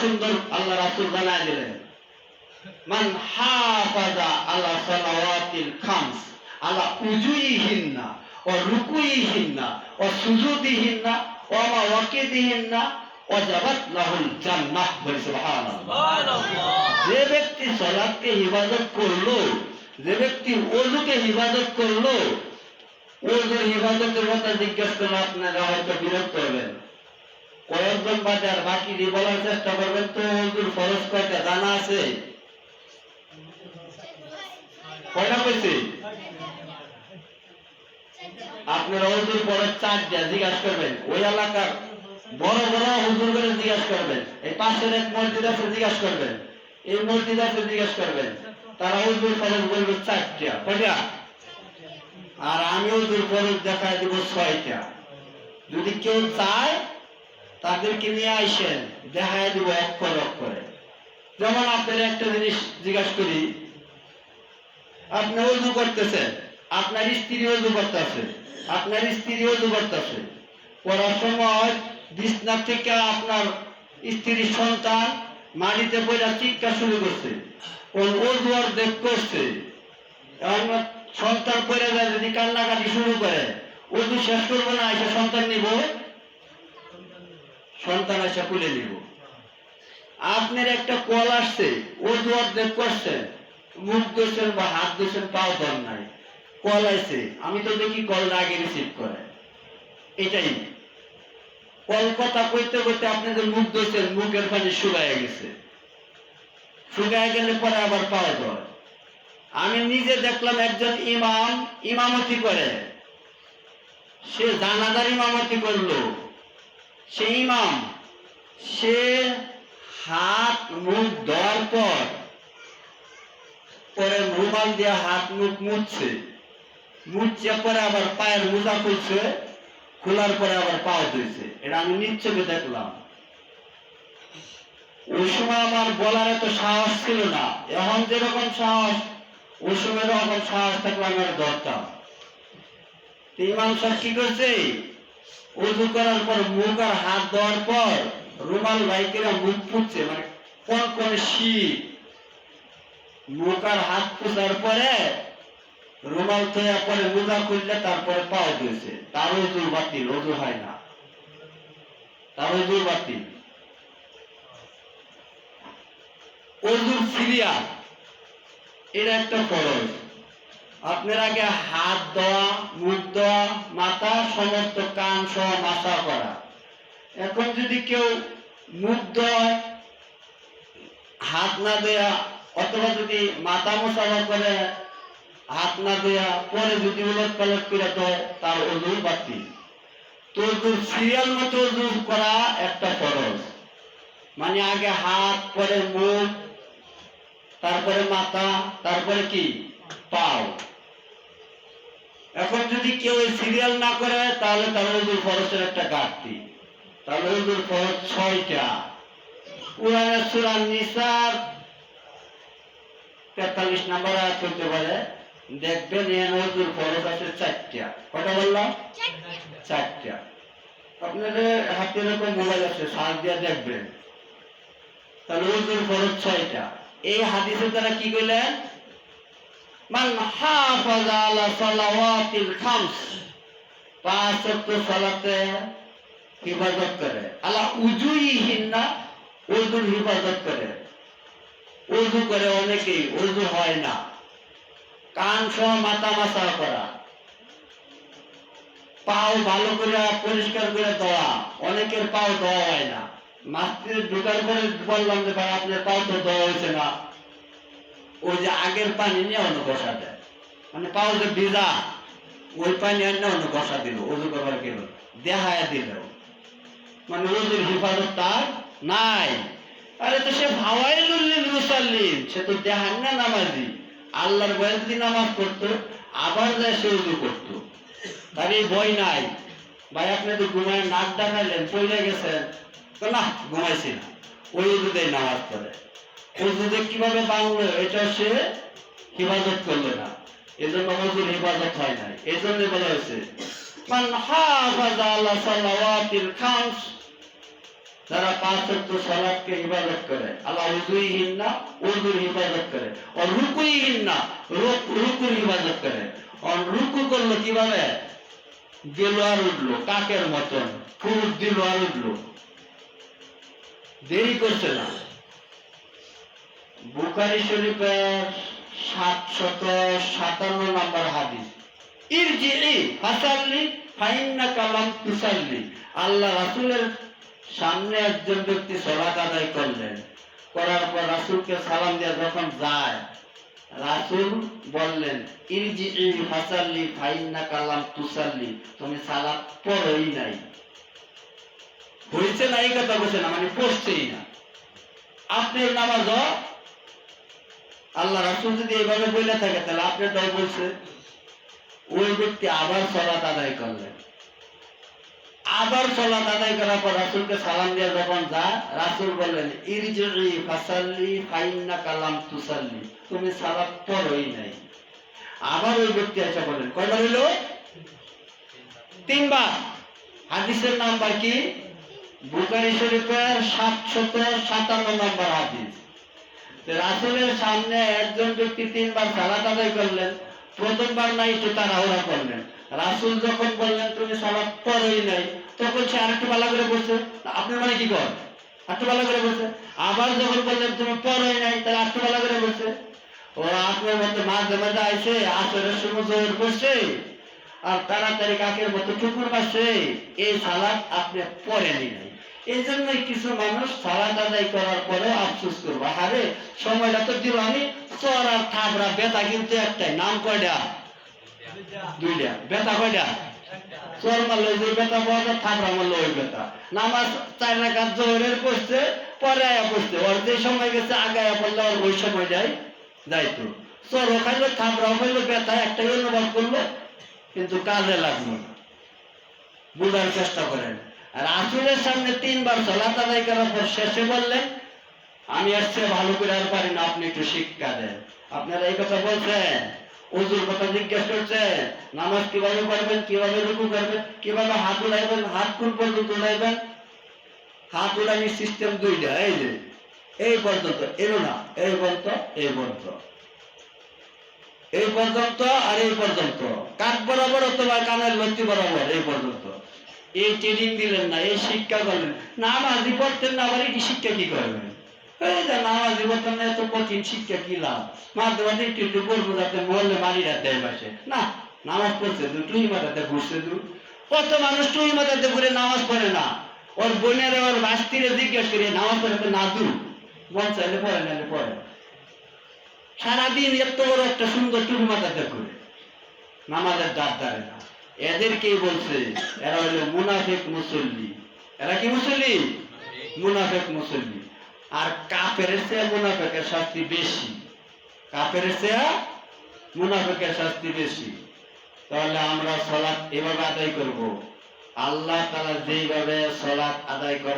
সুন্দর আল্লাহ রাসূল জানায় দিলেন। মান হাফাজা আলা সালাওয়াতিল খামস আলা উজুইহিন্না ও রুকুইহিন্না ও সুজুদিহিন্না ও মাওয়াকিদিহিন্না ওয়াজাবাত লাহুল জান্নাহ বলে সুবহানাল্লাহ। যে ব্যক্তি সালাতকে ইবাদত করল যে ব্যক্তি ওযুকে ইবাদত করল ওযুর ইবাদতের কথা জিজ্ঞেস করলে আপনারা হয়তো বিরক্ত হবেন। কয়েকজন বাদে আর বাকি দিয়ে বলার চেষ্টা করবেন তো ওযুর ফরজ কয়টা জানা আছে? কয়টা কইছে? আপনারা ওযুর ফরজ চারটা জিজ্ঞাসা করবেন। ওই এলাকার বড় বড় হুজুর করে জিজ্ঞাসা করবেন। এই পাশের এক মসজিদ আছে, জিজ্ঞাসা করবেন। এই মসজিদ আছে, জিজ্ঞাসা করবেন। তারা ওযুর ফরজ বলবে চারটা। কয়টা? আর আমি ওযুর ফরজ দেখায় দিব ছয়টা। যদি কেউ চায় তাদেরকে নিয়ে আইসেন, দেখায় দিব এক এক করে। যেমন আপনার একটা জিনিস জিজ্ঞাসা করি, আপনি ওযু করতেছেন, আপনার স্ত্রী ওযু করতেছে, আপনার স্ত্রী ওযু করতেছে। করার সময় বিছনা থেকে আপনার স্ত্রীর সন্তান মাটিতে পড়া চিৎকার শুরু করছে ওর আর দেখ করছে। সন্তান পড়ে যায়, যদি কান্নাকাটি শুরু করে ওযু শেষ করব না, এসে সন্তান নিব? সন্তান এসে খুলে নিব। আপনার একটা কল আসছে ওযু অর্ধেক করছেন মুখ ধরছেন বা হাত ধরছেন পাও দর নাই। কল আইছে, আমি তো দেখি কল আগে রিসিভ করে। এটাই। কল কথা কইতে কইতে আপনাদের মুখ ধরছেন মুখের পানি শুকায় গেছে। শুকায় গেলে পরে আবার পাওয়া দর আমি নিজে দেখলাম একজন ইমাম, ইমামতি করে। সে জানাজার ইমামতি করল। সে ইমাম সে হাত মুখ দেওয়ার পর পরে রুমাল দিয়ে হাত মুখ মুছছে। মুছছে পরে আবার পায়ের মোজা খুলছে, খোলার পরে আবার পাও ধুইছে। এটা আমি নিশ্চয়ই দেখলাম। ওই সময় আমার বলার এত সাহস ছিল না। এখন যেরকম সাহস ওই সময় সাহস থাকলে আমার দরকার ইমাম সাহেব কি করছে? উজু করার পর মুখ আর হাত দেওয়ার পর রুমাল ভাইকেরা মুখ ফুটছে মানে কোন কোন শীত মুখ আর হাত পুষার পরে রুমাল থয়া পরে মোজা খুললে তারপরে পাও দিয়েছে। তার ওজুর বাতিল ওজু হয় না। তার ওজুর বাতিল ওজুর সিরিয়াল এটা একটা খরচ আপনার আগে হাত দেওয়া, মুখ দেওয়া, মাথা সমস্ত কান সহ মাথা করা। এখন যদি কেউ মুখ দেওয়া, হাত না দেয়া, অথবা যদি মাথা মশালা করে, হাত না দেয়া, পরে যদি উলট পালট করে দেয়, তার ওজুর বাতি তো সিরিয়াল মতো ওজুর করা একটা খরচ মানে আগে হাত, পরে মুখ, তারপরে মাথা, তারপরে কি? পাও। এখন যদি কেউ সিরিয়াল না করে, তাহলে তার খরচের একটা ঘাটতি। ওজুর খরচ ছয়টা। সূরা নিসার তেতাল্লিশ নাম্বার আয়াত হতে পারে। দেখবেন খরচ আছে চারটা। কটা বললাম? চারটা। আপনাদের হাতে এরকম মোবাইল আছে সার্চ দিয়ে দেখবেন। তাহলে ওজুর খরচ ছয়টা। এই হাদিসের তারা কি কইলেন? পাঁচ ওয়াক্ত সালাতে হিফাজত করে। আলা হিফাজত করে। করে অনেকেই হয় না। কান সহ মাথা মাথা করা। পাও ভালো করে পরিষ্কার করে দেওয়া অনেকের পাও দেওয়া হয় না। মাস্তির ঢুকার পরে বললাম যে, ভাই, আপনার পাও তো দেওয়া হয়েছে না। ওই যে আগের পানি নিয়ে অন্য বসা দেয়। মানে পাও যে ভিজা। ওই পানি আনে অন্য বসা দিল, ওজু করবার গেল দেহায়া দিল। মানে ওজুর হিফাজত তার নাই। আরে তো সে ভাওয়াইলুল্লিল মুসাল্লিন সে তো দেহান না নামাজি। আল্লাহর ভয়ে যদি নামাজ পড়তো, আবার যায় সে উজু করতো। তার এই ভয় নাই। ভাই, আপনি তো ঘুমায় নাক ডাকাইলেন পড়ে গেছেন। তো না, ঘুমাইছি না। ওই উজুতেই নামাজ পড়ে। উজুতে কীভাবে বাংলো, এটা সে হিফাজত করল না। এজন্য উজুর হিফাজত হয় নাই। এই জন্য বলা হয়েছে যারা পাঁচ ওয়াক্ত ইবাদত করে, আল্লাহ উজুইহীন না উজুর ইবাদত করে। আর রুকুইহীন না রুক- রুকুর ইবাদত করে। আর রুকু করল কীভাবে? দিল আর উঠল, কাকের মতন। ফুট দিল আর উঠল। দেরি করছে না। বুখারি শরীফের সাতশত সাতান্ন নম্বর হাদিস। ফাসাল্লি ফাইন্না কালাম তুসাল্লি। আল্লাহ রাসূলের সামনে একজন ব্যক্তি সালাত আদায় করলেন। করার পর রাসূলকে সালাম যখন যায়, রাসূল বললেন ফাসাল্লি ফাইন্না কালাম তুসাল্লি। তুমি সালাত পড়োই নাই। হয়েছে না এই কথা বলছে না? মানে পড়ছেই না। আপনার নামাজ আল্লাহ রাসুল যদি এইভাবে বলে থাকে, তাহলে আপনার দল বলছে, ওই ব্যক্তি আবার সলাত আদায় করলেন। আবার সলাত আদায় করার পর রাসূলকে সালাম দিয়ে যখন যা রাসূল বললেন ইরজিই ফাসাল্লি, ফাইন্না কালাম তুসাল্লি। তুমি সালাত পড়োই নাই। আবার ওই ব্যক্তি এসে বললেন, কয়বার হইল? তিনবার। হাদিসের নাম্বার কি? বুখারী শরীফের সাতশত সাতান্ন নম্বর হাদিস। রাসূলের সামনে একজন ব্যক্তি তিনবার সালাত আদায় করলেন, প্রথমবার নাই একটু তাড়াহুড়া করলেন। রাসূল যখন বললেন, তুমি সালাত পড়োই নাই, তখন সে আরেকটু ভালো করে বলছে আপনার মানে কি কর? আরেকটু ভালো করে বলছে, আবার যখন বললেন, তুমি পড়োই নাই, তাহলে আরেকটু ভালো করে বসে ও আপনার মতো মাঝে মাঝে আইসে আসরের সময় জোর করছে, আর তাড়াতাড়ি কাকের মতো টুকুর পাশে এই সালাদ আপনি পড়েনি নাই। এই জন্যই কিছু মানুষ সালাদ আদায় করার পরে আফসোস করব। আরে, সময়টা তো দিল আমি। চর আর থাবড়া বেতা কিন্তু একটাই, নাম কয়টা? দুইটা। বেতা কয়টা? চর মারলে যে বেতা পাওয়া যায় থাবড়া মারলে ওই বেতা নামাজ চার রাখার জোহরের পড়ছে, পরে আয়া পড়ছে। ওর যে সময় গেছে, আগে আয়া পড়লে ওর ওই সময়টাই যাইতো। চর খাইলো থাবড়াও খাইলো বেতা একটাই অনুভব করল, কিন্তু কাজে লাগল বুঝার চেষ্টা করেন। আর আসলের সামনে তিনবার সলাত আদায় করার পর শেষে বললেন, আমি আসছে ভালো করে আর পারি না, আপনি একটু শিক্ষা দেন। আপনারা এই কথা বলছেন ওজুর কথা জিজ্ঞেস করছেন, নামাজ কীভাবে পড়বেন, কীভাবে রুকু করবেন, কীভাবে হাত উড়াইবেন হাত কোন পর্যন্ত উড়াইবেন হাত উড়ানির সিস্টেম দুইটা, এই যে, এই পর্যন্ত, এলো না, এই পর্যন্ত এই পর্যন্ত। এই পর্যন্ত আর এই পর্যন্ত। কাক বরাবর অথবা কানের লতি বরাবর, এই পর্যন্ত। এই ট্রেনিং দিলেন না এই শিক্ষা করলেন। নামাজি পড়তেন না, আবার এটি শিক্ষা কি করবেন? নামাজি না, এত কঠিন শিক্ষা কি লাভ? যাতে পাশে না, নামাজ পড়ছে টুই মাথাতে ঘুরছে কত মানুষ টুই মাথাতে ঘুরে নামাজ পড়ে না? ওর বোনের, ওর বাস্তিরে জিজ্ঞেস করে, নামাজ পড়ে তো না দু মন চাইলে পড়ে নাহলে পড়ে। সারাদিন এত বড় একটা সুন্দর টুপি মাথাতে করে নামাজের দাঁত দাঁড়ে না। এদেরকেই বলছে, এরা হলো মুনাফেক মুসল্লি। এরা কি মুসল্লি? মুনাফেক মুসল্লি। আর কাফের চেয়ে মুনাফেকের শাস্তি বেশি। কাফের চেয়ে মুনাফেকের শাস্তি বেশি। তাহলে আমরা সলাৎ এভাবে আদায় করব। আল্লাহ তালা যেইভাবে সলাৎ আদায় করে